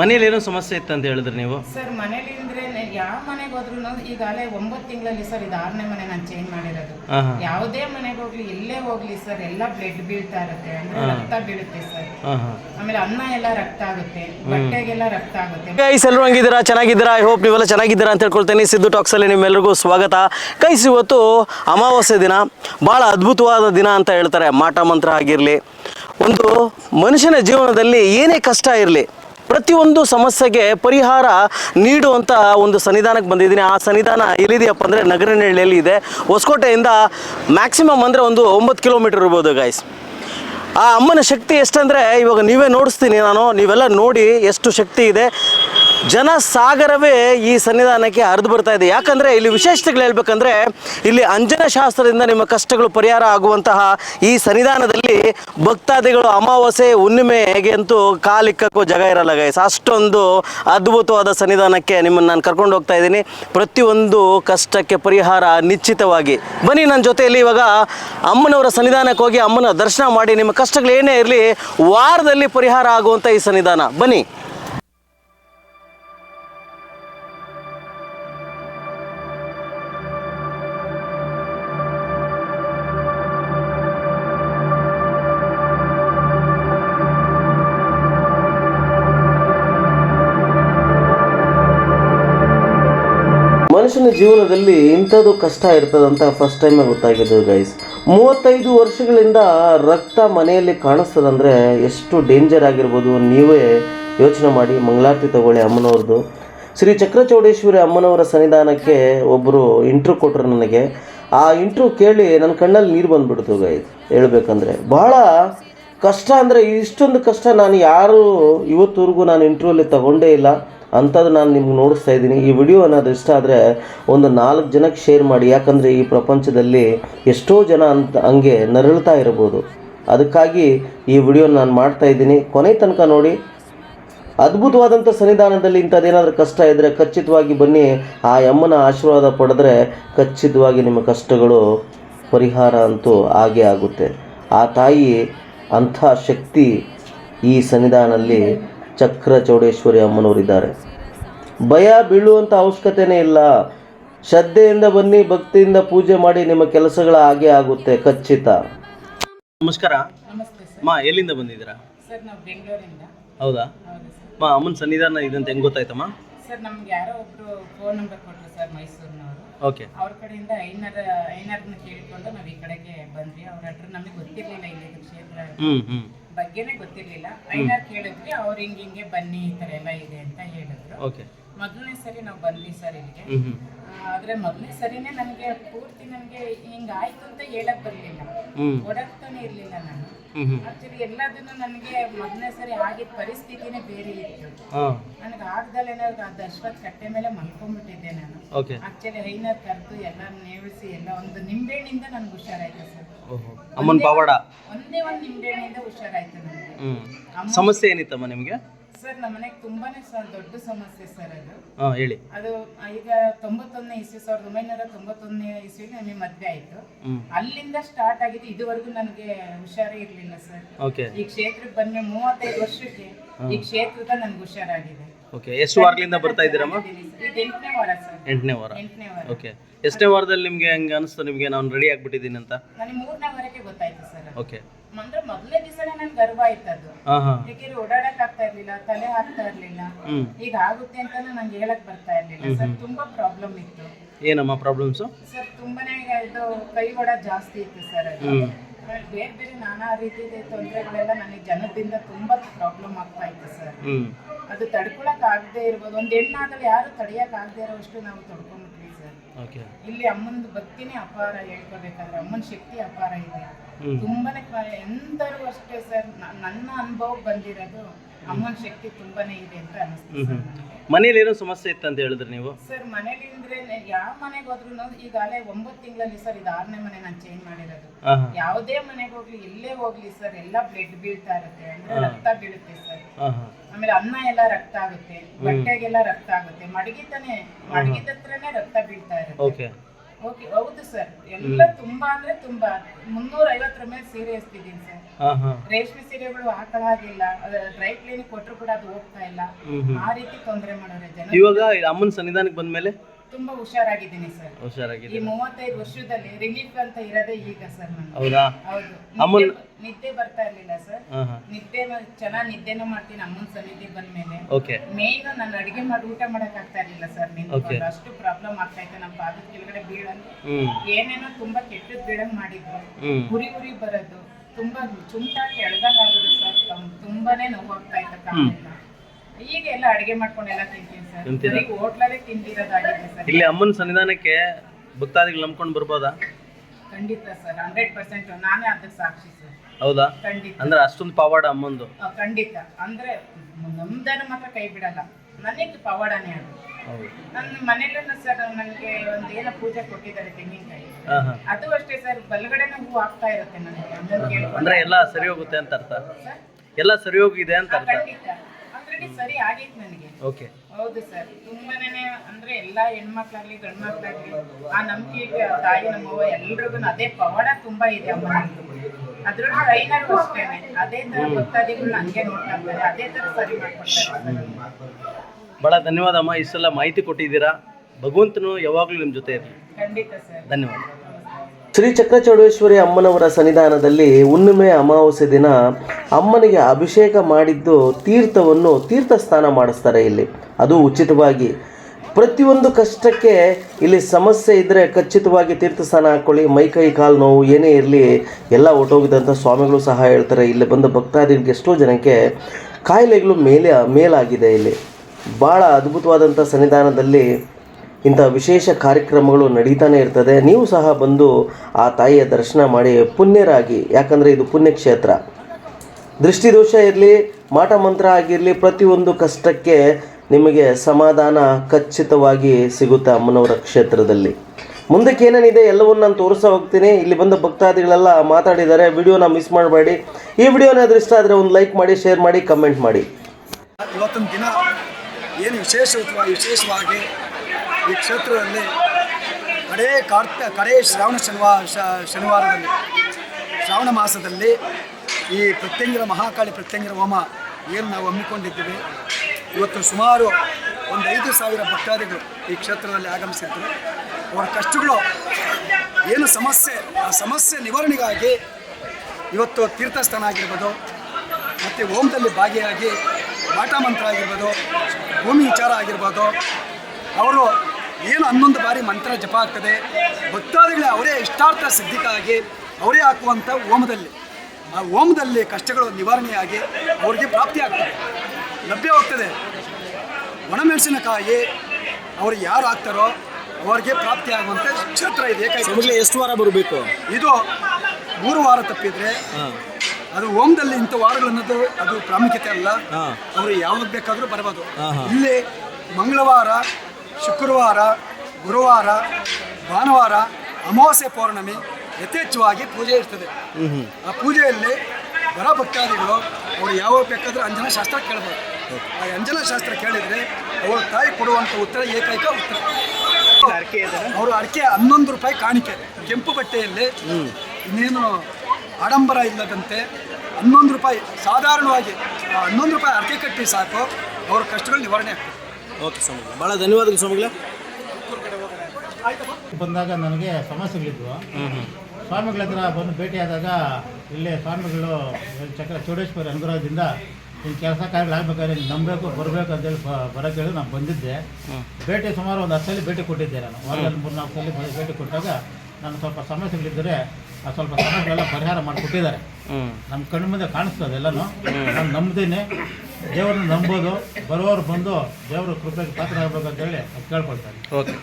ಮನೇಲಿ ಏನೋ ಸಮಸ್ಯೆ ಇತ್ತು ಅಂತ ಹೇಳಿದ್ರಿ ನೀವು? ಸರ್ ಮನೇಲಿ ಅಂದ್ರೆ ಯಾವ ಮನೆಗೆ ಹೋದ್ರು ಈಗಾಗಲೇ ಒಂಬತ್ತು ತಿಂಗಳಲ್ಲಿ ಸರ್ ಇದು ಆರನೇ ಮನೆ ನಾನು ಚೇಂಜ್ ಮಾಡಿರೋದು. ಯಾವುದೇ ಮನೆಗೆ ಹೋಗ್ಲಿ ಎಲ್ಲೇ ಹೋಗ್ಲಿ ಸರ್ ಎಲ್ಲ ಬ್ಲಡ್ ಬೀಳ್ತಾ ಇರುತ್ತೆ. ಅಂದ್ರೆ ರಕ್ತ ಬೀಳುತ್ತೆ ಸರ್. ಆಮೇಲೆ ಅನ್ನ ಎಲ್ಲ ರಕ್ತ ಆಗುತ್ತೆ. ಬಟ್ಟೆಗೆಲ್ಲ ರಕ್ತ ಆಗುತ್ತೆ. ಗೈಸ್ ಎಲ್ಲರೂ ಹಂಗಿದ್ದೀರಾ? ಚೆನ್ನಾಗಿದ್ದೀರಾ? ಐ ಹೋಪ್ ನೀವೆಲ್ಲ ಚೆನ್ನಾಗಿದ್ದೀರಾ ಅಂತ ಹೇಳ್ಕೊಳ್ತೇನೆ. ಸಿದ್ದು ಟಾಕ್ಸ್ ಅಲ್ಲಿ ನಿಮ್ಮೆಲ್ಲರಿಗೂ ಸ್ವಾಗತ. ಗೈಸ್ ಇವತ್ತು ಅಮಾವಾಸ್ಯೆ ದಿನ. ಬಹಳ ಅದ್ಭುತವಾದ ದಿನ ಅಂತ ಹೇಳ್ತಾರೆ. ಮಾಟ ಮಂತ್ರ ಆಗಿರಲಿ. ಒಂದು ಮನುಷ್ಯನ ಜೀವನದಲ್ಲಿ ಏನೇ ಕಷ್ಟ ಇರಲಿ ಪ್ರತಿಯೊಂದು ಸಮಸ್ಯೆಗೆ ಪರಿಹಾರ ನೀಡುವಂಥ ಒಂದು ಸನ್ನಿಧಾನಕ್ಕೆ ಬಂದಿದ್ದೀನಿ. ಆ ಸನ್ನಿಧಾನ ಎಲ್ಲಿದೆಯಪ್ಪ ಅಂದರೆ ನಗರನಹಳ್ಳಿಯಲ್ಲಿ ಇದೆ. ಹೊಸಕೋಟೆಯಿಂದ ಮ್ಯಾಕ್ಸಿಮಮ್ ಅಂದರೆ ಒಂದು ಒಂಬತ್ತು ಕಿಲೋಮೀಟರ್ ಇರ್ಬೋದು ಗಾಯ್ಸ್ ಆ ಅಮ್ಮನ ಶಕ್ತಿ ಎಷ್ಟಂದರೆ ಇವಾಗ ನೀವೇ ನೋಡಿಸ್ತೀನಿ ನಾನು. ನೀವೆಲ್ಲ ನೋಡಿ ಎಷ್ಟು ಶಕ್ತಿ ಇದೆ. ಜನ ಸಾಗರವೇ ಈ ಸನ್ನಿಧಾನಕ್ಕೆ ಹರಿದು ಬರ್ತಾ ಇದೆ. ಯಾಕಂದರೆ ಇಲ್ಲಿ ವಿಶೇಷತೆಗಳು ಹೇಳ್ಬೇಕಂದ್ರೆ ಇಲ್ಲಿ ಅಂಜನ ಶಾಸ್ತ್ರದಿಂದ ನಿಮ್ಮ ಕಷ್ಟಗಳು ಪರಿಹಾರ ಆಗುವಂತಹ ಈ ಸನ್ನಿಧಾನದಲ್ಲಿ ಭಕ್ತಾದಿಗಳು ಅಮಾವಾಸ್ಯೆ ಹುಣ್ಣಿಮೆಗೆ ಅಂತೂ ಕಾಲಿಕ್ಕಕ್ಕೂ ಜಾಗ ಇರಲ್ಲ ಗೈಸ್ ಅಷ್ಟೊಂದು ಅದ್ಭುತವಾದ ಸನ್ನಿಧಾನಕ್ಕೆ ನಿಮ್ಮನ್ನು ನಾನು ಕರ್ಕೊಂಡು ಹೋಗ್ತಾ ಇದ್ದೀನಿ. ಪ್ರತಿಯೊಂದು ಕಷ್ಟಕ್ಕೆ ಪರಿಹಾರ ನಿಶ್ಚಿತವಾಗಿ. ಬನ್ನಿ ನನ್ನ ಜೊತೆಯಲ್ಲಿ ಇವಾಗ ಅಮ್ಮನವರ ಸನ್ನಿಧಾನಕ್ಕೆ ಹೋಗಿ ಅಮ್ಮನ ದರ್ಶನ ಮಾಡಿ ನಿಮ್ಮ ಕಷ್ಟಗಳು ಏನೇ ಇರಲಿ ವಾರದಲ್ಲಿ ಪರಿಹಾರ ಆಗುವಂಥ ಈ ಸನ್ನಿಧಾನ. ಬನ್ನಿ. ಮನುಷ್ಯನ ಜೀವನದಲ್ಲಿ ಇಂಥದ್ದು ಕಷ್ಟ ಇರ್ತದಂತ ಫಸ್ಟ್ ಟೈಮ್ ಗೊತ್ತಾಗಿದ್ದು ಗೈಸ್ ಮೂವತ್ತೈದು ವರ್ಷಗಳಿಂದ ರಕ್ತ ಮನೆಯಲ್ಲಿ ಕಾಣಿಸ್ತದಂದ್ರೆ ಎಷ್ಟು ಡೇಂಜರ್ ಆಗಿರ್ಬೋದು ನೀವೇ ಯೋಚನೆ ಮಾಡಿ. ಮಂಗಳಾರತಿ ತಗೊಳ್ಳಿ ಅಮ್ಮನವ್ರದ್ದು. ಶ್ರೀ ಚಕ್ರಚೌಡೇಶ್ವರಿ ಅಮ್ಮನವರ ಸನ್ನಿಧಾನಕ್ಕೆ ಒಬ್ಬರು ಇಂಟ್ರೂ ಕೊಟ್ಟರು ನನಗೆ. ಆ ಇಂಟ್ರೂ ಕೇಳಿ ನನ್ನ ಕಣ್ಣಲ್ಲಿ ನೀರು ಬಂದುಬಿಡ್ತು ಗೈಸ್ ಹೇಳ್ಬೇಕಂದ್ರೆ ಬಹಳ ಕಷ್ಟ ಅಂದರೆ ಇಷ್ಟೊಂದು ಕಷ್ಟ ನಾನು ಯಾರು ಇವತ್ತುವರೆಗೂ ನಾನು ಇಂಟ್ರೂಲ್ಲಿ ತಗೊಂಡೇ ಇಲ್ಲ. ಅಂಥದ್ದು ನಾನು ನಿಮ್ಗೆ ನೋಡಿಸ್ತಾ ಇದ್ದೀನಿ. ಈ ವಿಡಿಯೋ ಅನ್ನೋದು ಇಷ್ಟ ಆದರೆ ಒಂದು ನಾಲ್ಕು ಜನಕ್ಕೆ ಶೇರ್ ಮಾಡಿ. ಯಾಕಂದರೆ ಈ ಪ್ರಪಂಚದಲ್ಲಿ ಎಷ್ಟೋ ಜನ ಅಂತ ಹಂಗೆ ನರಳ್ತಾ ಇರ್ಬೋದು. ಅದಕ್ಕಾಗಿ ಈ ವಿಡಿಯೋ ನಾನು ಮಾಡ್ತಾ ಇದ್ದೀನಿ. ಕೊನೆ ತನಕ ನೋಡಿ. ಅದ್ಭುತವಾದಂಥ ಸನ್ನಿಧಾನದಲ್ಲಿ ಇಂಥದ್ದೇನಾದರೂ ಕಷ್ಟ ಇದ್ದರೆ ಖಚಿತವಾಗಿ ಬನ್ನಿ. ಆ ಯಮ್ಮನ ಆಶೀರ್ವಾದ ಪಡೆದ್ರೆ ಖಚಿತವಾಗಿ ನಿಮ್ಮ ಕಷ್ಟಗಳು ಪರಿಹಾರ ಅಂತೂ ಆಗೇ ಆಗುತ್ತೆ. ಆ ತಾಯಿ ಅಂಥ ಶಕ್ತಿ ಈ ಸನ್ನಿಧಾನದಲ್ಲಿ ಚಕ್ರ ಚೌಡೇಶ್ವರಿ ಅಮ್ಮನವರಿದ್ದಾರೆ. ಭಯ ಬೀಳುವಂಥ ಅವಶ್ಯಕತೆನೇ ಇಲ್ಲ. ಶ್ರದ್ಧೆಯಿಂದ ಬನ್ನಿ ಭಕ್ತಿಯಿಂದ ಪೂಜೆ ಮಾಡಿ ನಿಮ್ಮ ಕೆಲಸಗಳ ಹಾಗೆ ಆಗುತ್ತೆ ಖಚಿತ. ನಮಸ್ಕಾರ. ಮಾ ಎಲ್ಲಿಂದ ಬಂದಿದ್ದೀರಾ? ಸರ್ ನಾವು ಬೆಂಗಳೂರಿಂದ. ಹೌದಾ? ಮಾ ಅಮ್ಮನ ಸನ್ನಿಧಾನ ಇದಂತ ಹೆಂಗೆ ಗೊತ್ತಾಯ್ತಮ್ಮ? ಸರ್ ನಮ್ಗೆ ಯಾರೋ ಒಬ್ರು ಫೋನ್ ನಂಬರ್ ಕೊಟ್ಟರು ಸರ್ ಮೈಸೂರಿನವರು. ಓಕೆ. ಅವ್ರ ಕಡೆಯಿಂದ ಐನರ್ ಐನರ್ನ ಕೇಳಿಕೊಂಡು ನಾವು ಈ ಕಡೆಗೆ ಬಂದ್ವಿ. ಅವ್ರ ಹತ್ರ ನಮಗೆ ಗೊತ್ತಿರಲಿಲ್ಲ ಇಲ್ಲಿ ಕ್ಷೇತ್ರ ಹ್ಞೂ ಹ್ಞೂ ಬಗ್ಗೆನೇ ಗೊತ್ತಿರ್ಲಿಲ್ಲ. ಐನಾರ್ ಕೇಳಿದ್ವಿ ಅವ್ರು ಹಿಂಗೆ ಹಿಂಗೆ ಬನ್ನಿ ಈ ತರ ಎಲ್ಲ ಇದೆ ಅಂತ ಹೇಳಿದ್ರು. ಓಕೆ. ಮೊದಲನೇ ಸರಿ ನಾವು ಬಂದ್ವಿ ಸರ್ ಇಲ್ಲಿಗೆ. ಆ, ಆದ್ರೆ ಮೊದಲನೇ ಸರಿನೇ ನನಗೆ ಪೂರ್ತಿ ನನಗೆ ಹಿಂಗಾಯ್ತು ಅಂತ ಹೇಳಕ್ ಬರ್ಲಿಲ್ಲ. ಹ್ಞೂ ಇರ್ಲಿಲ್ಲ ನಾನು. ಆಕ್ಚುಲಿ ಎಲ್ಲದನ್ನು ನನಗೆ ಮೊದಲನೇ ಸರಿ ಆಗಿದ್ದ ಪರಿಸ್ಥಿತಿನೇ ಬೇರೆ ಇತ್ತು. ನನಗೆ ಆಗ್ದಲ್ಲ ಅದು ಅಶ್ವತ್ ಕಟ್ಟೆ ಮೇಲೆ ಮಲ್ಕೊಂಡ್ಬಿಟ್ಟಿದ್ದೆ ನಾನು. ಆಕ್ಚುಲಿ ಐನರ್ ಕರೆದು ಎಲ್ಲ ನೇವಿಸಿ ಎಲ್ಲ ಒಂದು ನಿಂಬೆಹಣ್ಣಿಂದ ನನ್ಗೆ ಹುಷಾರಾಯ್ತು ಸರ್. ಅಮ್ಮನ ಪವಾಡ. ಒಂದೇ ಒಂದು ನಿಂಬೆಹಣ್ಣಿಂದ ಹುಷಾರಾಯ್ತು ನನಗೆ ಸಮಸ್ಯೆ ಏನಿತ್ತಮ್ಮ ನಿಮಗೆ? ಸರ್ ನಮ್ಮ ಮನೆಗೆ ತುಂಬಾನೇ ಸರ್ ದೊಡ್ಡ ಸಮಸ್ಯೆ ಸರ್ ಅದು. ಹಾಂ ಹೇಳಿ. ಅದು ಈಗ ತೊಂಬತ್ತೊಂದನೇ ಇಸ್ವಿ ಸಾವಿರದ ಒಂಬೈನೂರ ತೊಂಬತ್ತೊಂದನೇ ಇಸ್ವಿ ನಮಗೆ ಮದ್ವೆ ಆಯ್ತು. ಅಲ್ಲಿಂದ ಸ್ಟಾರ್ಟ್ ಆಗಿದ್ದು ಇದುವರೆಗೂ ನನಗೆ ಹುಷಾರೇ ಇರ್ಲಿಲ್ಲ ಸರ್. ಓಕೆ ಈ ಕ್ಷೇತ್ರಕ್ಕೆ ಬಂದ್ರೆ ಮೂವತ್ತೈದು ವರ್ಷಕ್ಕೆ ಈ ಕ್ಷೇತ್ರದ ನನ್ಗೆ ಹುಷಾರಾಗಿದೆ. ಓಕೆ ಎಷ್ಟು ವಾರದಿಂದ ಬರ್ತಾ ಇದ್ದೀರಮ್ಮ? ಇದು ಎಂಟನೇ ವಾರ. ಸರ್ ಎಂಟನೇ ವಾರ ಎಂಟನೇ ವಾರ ಓಕೆ ಎಷ್ಟನೇ ವಾರದಲ್ಲಿ ನಿಮಗೆ ಹೆಂಗೆ ಅನಿಸ್ತು? ನಿಮಗೆ ನಾನು ರೆಡಿ ಆಗಿಬಿಟ್ಟಿದ್ದೀನಿ ಅಂತ? ನನಗೆ ಮೂರನೇ ವಾರಕ್ಕೆ ಗೊತ್ತಾಯ್ತು ಸರ್. ಓಕೆ ಅಂದ್ರೆ ಮೊದಲನೇ ದಿವಸನೇ ನನ್ಗೆ ಗರ್ವ ಆಯ್ತದ್ದು ಯಾಕೆಂದ್ರೆ ಓಡಾಡಕ್ ಆಗ್ತಾ ಇರ್ಲಿಲ್ಲ ತಲೆ ಹಾಕ್ತಾ ಇರ್ಲಿಲ್ಲ. ಈಗ ಆಗುತ್ತೆ ಅಂತ ನಂಗೆ ಹೇಳಕ್ ಬರ್ತಾ ಇರ್ಲಿಲ್ಲ. ಸರ್ ತುಂಬಾ ಪ್ರಾಬ್ಲಮ್ ಇತ್ತು. ಏನಮ್ಮ ಪ್ರಾಬ್ಲಮ್ಸು ಸರ್ ತುಂಬಾನೇ ಇದು ಕೈ ಒಡ ಜಾಸ್ತಿ ಇತ್ತು ಸರ್ ಅದು. ಬೇರೆ ಬೇರೆ ನಾನಾ ರೀತಿಯ ತೊಂದರೆಗಳೆಲ್ಲ ನನಗೆ ಜನದಿಂದ ತುಂಬಾ ಪ್ರಾಬ್ಲಮ್ ಆಗ್ತಾ ಇತ್ತು ಸರ್. ಅದು ತಡ್ಕೊಳಕ್ ಆಗದೆ ಇರ್ಬೋದು. ಒಂದ್ ಹೆಣ್ಣಾದ್ರೆ ಯಾರು ತಡೆಯಕ್ ಆಗದೆ ಇರೋಷ್ಟು ನಾವು ತಡ್ಕೊಂಡ್ಬಿಟ್ವಿ ಸರ್. ಇಲ್ಲಿ ಅಮ್ಮನ ಭಕ್ತಿನೇ ಅಪಾರ ಹೇಳ್ಕೋಬೇಕಾದ್ರೆ ಅಮ್ಮನ ಶಕ್ತಿ ಅಪಾರ ಇದೆ. ತುಂಬಾನೇ ಎಂತರೂ ಅಷ್ಟೇ ಸರ್ ನನ್ನ ಅನುಭವಕ್ಕೆ ಬಂದಿರೋದು ಅಮ್ಮನ ಶಕ್ತಿ ತುಂಬಾನೇ ಇದೆ ಅಂತ ಅನಿಸ್ತದೆ ಮನೇಲಿ ಏನೋ ಸಮಸ್ಯೆ ಇತ್ತು ಅಂತ ಹೇಳಿದ್ರಿ ನೀವು? ಸರ್ ಮನೇಲಿ ಅಂದ್ರೆ ಯಾವ ಮನೆಗೆ ಹೋದ್ರು ಈಗಾಗಲೇ ಒಂಬತ್ತು ತಿಂಗಳಲ್ಲಿ ಸರ್ ಇದು ಆರನೇ ಮನೆ ನಾನು ಚೇಂಜ್ ಮಾಡಿರೋದು. ಯಾವುದೇ ಮನೆಗೆ ಹೋಗ್ಲಿ ಎಲ್ಲೇ ಹೋಗ್ಲಿ ಸರ್ ಎಲ್ಲ ಬ್ಲಡ್ ಬೀಳ್ತಾ ಇರುತ್ತೆ. ಅಂದ್ರೆ ರಕ್ತ ಬೀಳುತ್ತೆ ಸರ್. ಆಮೇಲೆ ಅನ್ನ ಎಲ್ಲ ರಕ್ತ ಆಗುತ್ತೆ ಬಟ್ಟೆಗೆಲ್ಲ ರಕ್ತ ಆಗುತ್ತೆ. ಮಡಗಿತಾನೆ ಮಡಗಿದ ಹತ್ರನೇ ರಕ್ತ ಬೀಳ್ತಾ ಇರುತ್ತೆ. ಓಕೆ ಹೌದು ಸರ್ ಎಲ್ಲ ತುಂಬಾ ಅಂದ್ರೆ ತುಂಬಾ. ಮುನ್ನೂರ ಐವತ್ತರ ಮೇಲೆ ಸೀರೆ ಎಸ್ತಿದ್ದೀನಿ ಸರ್ ಹಾ ಹಾ. ರೇಷ್ಮೆ ಸೀರೆಗಳು ಹಾಕಳ ಹಾಗಿಲ್ಲ. ಡ್ರೈ ಕ್ಲೀನಿಕ್ ಕೊಟ್ಟರು ಕೂಡ ಅದು ಹೋಗ್ತಾ ಇಲ್ಲ. ಆ ರೀತಿ ತೊಂದರೆ ಮಾಡೋರೆ ಜನ ಇವಾಗ ಅಮ್ಮನ ಸನ್ನಿಧಾನಕ್ಕೆ ಬಂದ್ಮೇಲೆ? ತುಂಬಾ ಹುಷಾರಾಗಿದ್ದೀನಿ ಸರ್. ಹುಷಾರಾಗಿದೆ ಈ ಮೂವತ್ತೈದು ವರ್ಷದಲ್ಲಿ ರಿಲೀಫ್ ಅಂತ ಇರೋದೇ ಈಗ ಸರ್ ನಾನು ಹೌದಾ? ಹೌದು. ಅಮೂಲ್ ನಿದ್ದೆ- ನಿದ್ದೆ ಬರ್ತಾ ಇರ್ಲಿಲ್ಲ ಸರ್. ನಿದ್ದೆ ಹಾಂ. ನಿದ್ದೆ ಚೆನ್ನಾಗಿ ನಿದ್ದೆನೂ ಮಾಡ್ತೀನಿ ಅಮ್ಮನ ಸನ್ನಿಧಿ ಬಂದ್ಮೇಲೆ. ಓಕೆ. ಮೇನ್ ನಾನು ಅಡಿಗೆ ಮಾಡಿ ಊಟ ಮಾಡಕ್ ಆಗ್ತಾ ಇರ್ಲಿಲ್ಲ ಸರ್ ನಿಂತ್ಕೊಂಡು. ಅಷ್ಟು ಪ್ರಾಬ್ಲಮ್ ಆಗ್ತಾ ಇತ್ತು ನಮ್ಮ ಪಾದದ ಕೆಳಗಡೆ ಬೀಳಂತ ಏನೇನೋ ತುಂಬಾ ಕೆಟ್ಟದ್ ಬೀಳಂಗ್ ಮಾಡಿದ್ರು. ಉರಿ ಉರಿ ಬರೋದು. ತುಂಬಾ ಚುಂಟಾಗಿ ಎಳ್ದಾಗ ಆಗುದು ಸರ್. ತಮ್- ತುಂಬಾನೇ ನೋವಾಗ್ತಾ ಇತ್ತು ಕಾಲೆಲ್ಲ. ಈಗ ಎಲ್ಲ ಅಡಿಗೆ ಮಾಡ್ಕೊಂಡೆಲ್ಲ ತಿಂತೀನಿ ಸರ್? ಬರೀ ಹೋಟ್ಲಲ್ಲೇ ತಿಂದಿರೋದಾಗಿದೆ ಸರ್. ಇಲ್ಲಿ ಅಮ್ಮನ ಸನ್ನಿಧಾನಕ್ಕೆ ಭಕ್ತಾದಿಗಳು ನಂಬ್ಕೊಂಡು ಬರ್ಬೋದಾ? ಖಂಡಿತ ಸರ್ ಹಂಡ್ರೆಡ್ ಪರ್ಸೆಂಟ್ ನಾನೇ ಅದಕ್ಕೆ ಸಾಕ್ಷಿ ಸರ್. ಹೌದಾ? ಖಂಡಿತ. ಅಂದ್ರೆ ಅಷ್ಟೊಂದು ಪವಾಡ ಅಮ್ಮಂದು? ಆ, ಖಂಡಿತ. ಅಂದ್ರೆ ನಮ್ದನ್ನು ಮಾತ್ರ ಕೈ ಬಿಡಲ್ಲ. ನನಗೆ ಪವಾಡನೇ ಅದು. ಹೌದು. ನನ್ನ ಮನೇಲೂ ಸರ್ ನನಗೆ ಒಂದು ಏನೋ ಪೂಜೆ ಕೊಟ್ಟಿದ್ದಾರೆ ತೆಂಗಿನಕಾಯಿ. ಹಾಂ ಹಾಂ. ಅದು ಅಷ್ಟೇ ಸರ್ ಬಲಗಡೆನ ಹೂ ಆಗ್ತಾ ಇರುತ್ತೆ ನನಗೆ. ಅಂದ್ರೆ ಎಲ್ಲ ಸರಿ ಹೋಗುತ್ತೆ ಅಂತ ಅರ್ಥ? ಸರ್? ಎಲ್ಲ ಸರಿ ಹೋಗಿದೆ ಅಂತ ಅರ್ಥ? ಖಂಡಿತ. ಆಲ್ರೆಡಿ ಸರಿ ಆಗೈತೆ ನನಗೆ. ಓಕೆ. ಹೌದು ಸರ್. ತುಂಬಾನೇ ಅಂದ್ರೆ ಎಲ್ಲಾ ಹೆಣ್ಮಕ್ಳಾಗ್ಲಿ ಗಂಡ್ ಮಕ್ಳಾಗ್ಲಿ ಆ ನಂಬಿಕೆ ತಾಯಿ ನಮ್ಮವ್ವ ಎಲ್ರಿಗೂ ಅದೇ ಪವಾಡ ತುಂಬಾ ಇದೆ ಅಮ್ಮ. ಅದ್ರಲ್ಲೂ ಐನರು ಅಷ್ಟೇನೆ. ಅದೇ ತರ ಭಕ್ತಾದಿಗಳನ್ನ ಹಂಗೆ ಅದೇ ತರ ಸರಿ ಮಾಡ್ಕೊಡ್ತಾರೆ ಬಹಳ ಧನ್ಯವಾದ ಅಮ್ಮ. ಇಷ್ಟೆಲ್ಲ ಮಾಹಿತಿ ಕೊಟ್ಟಿದ್ದೀರಾ. ಭಗವಂತನು ಯಾವಾಗಲೂ ನಿಮ್ಮ ಜೊತೆ ಇರಲಿ. ಖಂಡಿತ ಸರ್. ಧನ್ಯವಾದ. ಶ್ರೀ ಚಕ್ರಚೌಡೇಶ್ವರಿ ಅಮ್ಮನವರ ಸನ್ನಿಧಾನದಲ್ಲಿ ಹುಣ್ಣಿಮೆ ಅಮಾವಾಸ್ಯೆ ದಿನ ಅಮ್ಮನಿಗೆ ಅಭಿಷೇಕ ಮಾಡಿದ್ದು ತೀರ್ಥವನ್ನು ತೀರ್ಥ ಸ್ನಾನ ಮಾಡಿಸ್ತಾರೆ ಇಲ್ಲಿ. ಅದು ಉಚಿತವಾಗಿ. ಪ್ರತಿಯೊಂದು ಕಷ್ಟಕ್ಕೆ ಇಲ್ಲಿ ಸಮಸ್ಯೆ ಇದ್ದರೆ ಖಚಿತವಾಗಿ ತೀರ್ಥ ಸ್ನಾನ ಹಾಕ್ಕೊಳ್ಳಿ ಮೈ ಕೈ ಕಾಲು ನೋವು ಏನೇ ಇರಲಿ, ಎಲ್ಲ ಒಟ್ಟೋಗಿದ್ದಂಥ ಸ್ವಾಮಿಗಳು ಸಹ ಹೇಳ್ತಾರೆ. ಇಲ್ಲಿ ಬಂದ ಭಕ್ತಾದಿಗಳಿಗೆ ಎಷ್ಟೋ ಜನಕ್ಕೆ ಕಾಯಿಲೆಗಳು ಮೇಲೆ ಮೇಲಾಗಿದೆ ಇಲ್ಲಿ. ಭಾಳ ಅದ್ಭುತವಾದಂಥ ಸನ್ನಿಧಾನದಲ್ಲಿ ಇಂಥ ವಿಶೇಷ ಕಾರ್ಯಕ್ರಮಗಳು ನಡೀತಾನೆ ಇರ್ತದೆ. ನೀವು ಸಹ ಬಂದು ಆ ತಾಯಿಯ ದರ್ಶನ ಮಾಡಿ ಪುಣ್ಯರಾಗಿ. ಯಾಕಂದರೆ ಇದು ಪುಣ್ಯಕ್ಷೇತ್ರ. ದೃಷ್ಟಿದೋಷ ಇರಲಿ, ಮಾಟ ಮಂತ್ರ ಆಗಿರಲಿ, ಪ್ರತಿಯೊಂದು ಕಷ್ಟಕ್ಕೆ ನಿಮಗೆ ಸಮಾಧಾನ ಖಚಿತವಾಗಿ ಸಿಗುತ್ತೆ ಅಮ್ಮನವರ ಕ್ಷೇತ್ರದಲ್ಲಿ. ಮುಂದಕ್ಕೆ ಏನೇನಿದೆ ಎಲ್ಲವನ್ನು ನಾನು ತೋರಿಸ್ತಾ ಹೋಗ್ತೀನಿ. ಇಲ್ಲಿ ಬಂದ ಭಕ್ತಾದಿಗಳೆಲ್ಲ ಮಾತಾಡಿದ್ದಾರೆ. ವಿಡಿಯೋನ ಮಿಸ್ ಮಾಡಬೇಡಿ. ಈ ವಿಡಿಯೋನ ಇಷ್ಟ ಆದರೆ ಒಂದು ಲೈಕ್ ಮಾಡಿ, ಶೇರ್ ಮಾಡಿ, ಕಮೆಂಟ್ ಮಾಡಿ. ಇವತ್ತಿನ ದಿನ ಏನು ವಿಶೇಷವಾಗಿ ವಿಶೇಷವಾಗಿ ಈ ಕ್ಷೇತ್ರದಲ್ಲಿ ಕಡೇ ಕಾರ್ತ, ಕಡೇ ಶ್ರಾವಣ ಶನಿವಾರ ಶನಿವಾರದಲ್ಲಿ, ಶ್ರಾವಣ ಮಾಸದಲ್ಲಿ ಈ ಪ್ರತ್ಯಂಗಿರ ಮಹಾಕಾಳಿ ಪ್ರತ್ಯಂಗಿರ ಹೋಮ ಏನು ನಾವು ಹಮ್ಮಿಕೊಂಡಿದ್ದೀವಿ. ಇವತ್ತು ಸುಮಾರು ಒಂದು ಐದು ಸಾವಿರ ಭಕ್ತಾದಿಗಳು ಈ ಕ್ಷೇತ್ರದಲ್ಲಿ ಆಗಮಿಸಿದ್ರು. ಅವರ ಕಷ್ಟಗಳು, ಏನು ಸಮಸ್ಯೆ, ಆ ಸಮಸ್ಯೆ ನಿವಾರಣೆಗಾಗಿ ಇವತ್ತು ತೀರ್ಥಸ್ಥಾನ ಆಗಿರ್ಬೋದು, ಮತ್ತು ಹೋಮದಲ್ಲಿ ಭಾಗಿಯಾಗಿ ಮಾಟ ಮಂತ್ರ ಆಗಿರ್ಬೋದು, ಭೂಮಿ ವಿಚಾರ ಆಗಿರ್ಬೋದು, ಅವರು ಏನು ಹನ್ನೊಂದು ಬಾರಿ ಮಂತ್ರ ಜಪ ಆಗ್ತದೆ? ಭಕ್ತಾದಿಗಳೇ ಅವರೇ ಇಷ್ಟಾರ್ಥ ಸಿದ್ಧಿಗಾಗಿ ಅವರೇ ಹಾಕುವಂಥ ಓಮದಲ್ಲಿ ಆ ಓಮದಲ್ಲಿ ಕಷ್ಟಗಳು ನಿವಾರಣೆಯಾಗಿ ಅವರಿಗೆ ಪ್ರಾಪ್ತಿ ಆಗ್ತದೆ. ಲಭ್ಯವಾಗ್ತದೆ ಒಣಮೆಣಸಿನಕಾಯಿ ಅವರು ಯಾರು ಹಾಕ್ತಾರೋ ಅವರಿಗೆ ಪ್ರಾಪ್ತಿ ಆಗುವಂಥ ಕ್ಷೇತ್ರ ಇದೆ. ಏಕೈಕ ಎಷ್ಟು ವಾರ ಬರಬೇಕು? ಇದು ಮೂರು ವಾರ ತಪ್ಪಿದ್ರೆ ಅದು ಓಮದಲ್ಲಿ ಇಂಥ ವಾರಗಳನ್ನದು ಅದು ಪ್ರಾಮುಖ್ಯತೆ ಅಲ್ಲ. ಅವರು ಯಾವಾಗ ಬೇಕಾದರೂ ಬರಬಹುದು. ಇಲ್ಲಿ ಮಂಗಳವಾರ ಶುಕ್ರವಾರ ಗುರುವಾರ ಭಾನುವಾರ ಅಮಾವಾಸ್ಯ ಪೌರ್ಣಮಿ ಯಥೇಚ್ಛವಾಗಿ ಪೂಜೆ ಇರ್ತದೆ. ಆ ಪೂಜೆಯಲ್ಲಿ ಬರ ಭಕ್ತಾದಿಗಳು ಅವರು ಯಾವ ಬೇಕಾದರೂ ಅಂಜನಾ ಶಾಸ್ತ್ರ ಕೇಳ್ಬೋದು. ಆ ಅಂಜನ ಶಾಸ್ತ್ರ ಕೇಳಿದರೆ ಅವರ ತಾಯಿ ಕೊಡುವಂಥ ಉತ್ತರ ಏಕೈಕ ಉತ್ತರ. ಅವರು ಅಡಿಕೆ ಹನ್ನೊಂದು ರೂಪಾಯಿ ಕಾಣಿಕೆ ಕೆಂಪು ಬಟ್ಟೆಯಲ್ಲಿ ಇನ್ನೇನು ಆಡಂಬರ ಇಲ್ಲದಂತೆ ಹನ್ನೊಂದು ರೂಪಾಯಿ ಸಾಧಾರಣವಾಗಿ ಹನ್ನೊಂದು ರೂಪಾಯಿ ಅಡಿಕೆ ಕಟ್ಟಿ ಸಾಕು ಅವ್ರ ಕಷ್ಟಗಳು ನಿವಾರಣೆ ಆಗ್ತದೆ. ಓಕೆ ಸ್ವಾಮಿಗಳ ಭಾಳ ಧನ್ಯವಾದಗಳು ಸ್ವಾಮಿಗಳೇ. ಬಂದಾಗ ನನಗೆ ಸಮಸ್ಯೆಗಳಿದ್ವು ಸ್ವಾಮಿಗಳ ಹತ್ರ ಬಂದು ಭೇಟಿಯಾದಾಗ ಇಲ್ಲೇ ಸ್ವಾಮಿಗಳು ಚಕ್ರ ಚೌಡೇಶ್ವರಿ ಅನುಗ್ರಹದಿಂದ ನಿನ್ನ ಕೆಲಸ ಕಾರ್ಯಗಳಾಗಬೇಕಾದ್ರೆ ನೀನು ನಂಬಬೇಕು ಬರಬೇಕು ಅಂತೇಳಿ ಬರೋಕ್ಕೆ ಹೇಳಿ ನಾನು ಬಂದಿದ್ದೆ. ಭೇಟಿ ಸುಮಾರು ಒಂದು ಹತ್ತು ಸಲ ಭೇಟಿ ಕೊಟ್ಟಿದ್ದೆ ನಾನು. ಒಂದು ಮೂರು ನಾಲ್ಕು ಸಲ ಭೇಟಿ ಕೊಟ್ಟಾಗ ನಾನು ಸ್ವಲ್ಪ ಸಮಸ್ಯೆಗಳಿದ್ದರೆ ಆ ಸ್ವಲ್ಪ ಸಮಸ್ಯೆಗಳೆಲ್ಲ ಪರಿಹಾರ ಮಾಡಿಕೊಟ್ಟಿದ್ದಾರೆ. ನಮ್ಮ ಕಣ್ಣು ಮುಂದೆ ಕಾಣಿಸ್ತದೆ ಎಲ್ಲನೂ. ನಾನು ನಂಬ್ತೀನಿ ದೇವ್ರನ್ನ ನಂಬೋದು ಬರೋರು ಬಂದು ದೇವರ ಕೃಪೆಗೆ ಪಾತ್ರ ಆಗಬೇಕು ಅಂತೇಳಿ ಕೇಳ್ಕೊಳ್ತಾರೆ. ಓಕೆ.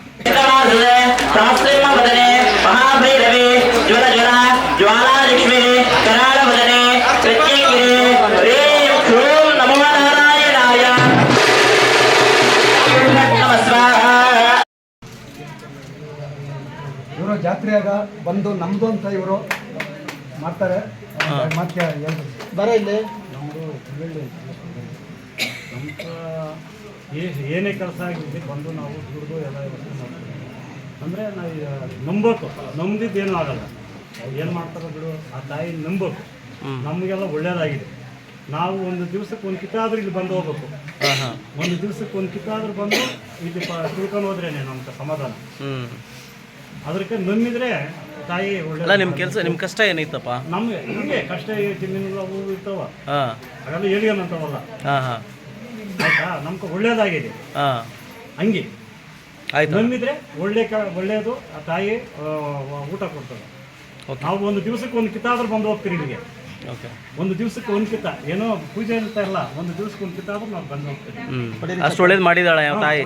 ಇವರು ಜಾತ್ರೆಯಾಗ ಬಂದು ನಮ್ದು ಅಂತ ಇವರು ಮಾಡ್ತಾರೆ. ಮತ್ತೆ ಬರ ಇಲ್ಲಿ. ಏನೇ ಕೆಲಸ ಆಗಿದೆ ಬಂದು ನಾವು ದುಡ್ದು ಎಲ್ಲ ಮಾಡ್ತೀವಿ. ಅಂದರೆ ನಾವು ನಂಬೋಕು ನಂಬಿದ್ದು ಆಗಲ್ಲ. ಅವ್ರು ಏನು ಮಾಡ್ತಾರೋ ಬಿಡು ಆ ತಾಯಿ ನಂಬಬೇಕು. ನಮಗೆಲ್ಲ ಒಳ್ಳೇದಾಗಿದೆ. ನಾವು ಒಂದು ದಿವಸಕ್ಕೆ ಒಂದು ಕಿತ್ತಾದ್ರೂ ಇಲ್ಲಿ ಬಂದು ಹೋಗ್ಬೇಕು. ಒಂದು ದಿವಸಕ್ಕೆ ಒಂದು ಕಿತ್ತಾದ್ರೂ ಬಂದು ಇಲ್ಲಿ ತಿಳ್ಕೊಂಡು ಹೋದ್ರೇನೆ ನಮ್ಗೆ ಸಮಾಧಾನ. ಅದಕ್ಕೆ ನಂಬಿದ್ರೆ ತಾಯಿ ಒಳ್ಳೆ ನಿಮ್ಮ ಕೆಲಸ ನಿಮ್ಮ ಕಷ್ಟ ಏನೈತಪ್ಪ? ನಮಗೆ ನಿಮಗೆ ಕಷ್ಟ ಜಮೀನುಗಳು ಅವು ಇರ್ತಾವ. ಹಾಂ. ಹಾಗೆಲ್ಲ ಹೇಳಿ ಅಂತವಲ್ಲ. ಹಾಂ ಹಾಂ ಆಯ್ತಾ? ನಮ್ಗೆ ಒಳ್ಳೇದಾಗಿದೆ. ಹಾಂ ಹಂಗೆ. ಆಯ್ತು. ನಂಬಿದ್ರೆ ಒಳ್ಳೆ ಕ ಒಳ್ಳೇದು ಆ ತಾಯಿ ಆ, ಊಟ ಕೊಡ್ತದೆ. Okay. ನಾವು ಒಂದು ದಿವಸಕ್ಕೆ ಒಂದು ಕಿತ್ತಾದ್ರೂ ಬಂದು ಹೋಗ್ತೀರಿ ಇಲ್ಲಿಗೆ. ಓಕೆ. ಒಂದು ದಿವಸಕ್ಕೆ ಒಂದು ಕಿತ್ತ. ಏನೋ ಪೂಜೆ ಅಂತ ಇಲ್ಲ ಒಂದು ದಿವಸಕ್ಕೆ ಒಂದು ಕಿತ್ತಾದ್ರೂ ನಾವು ಬಂದು ಹೋಗ್ತೀವಿ. ಹ್ಞೂ ಅಷ್ಟು ಒಳ್ಳೇದು ಮಾಡಿದಾಳೆ ಯಾವ ತಾಯಿ.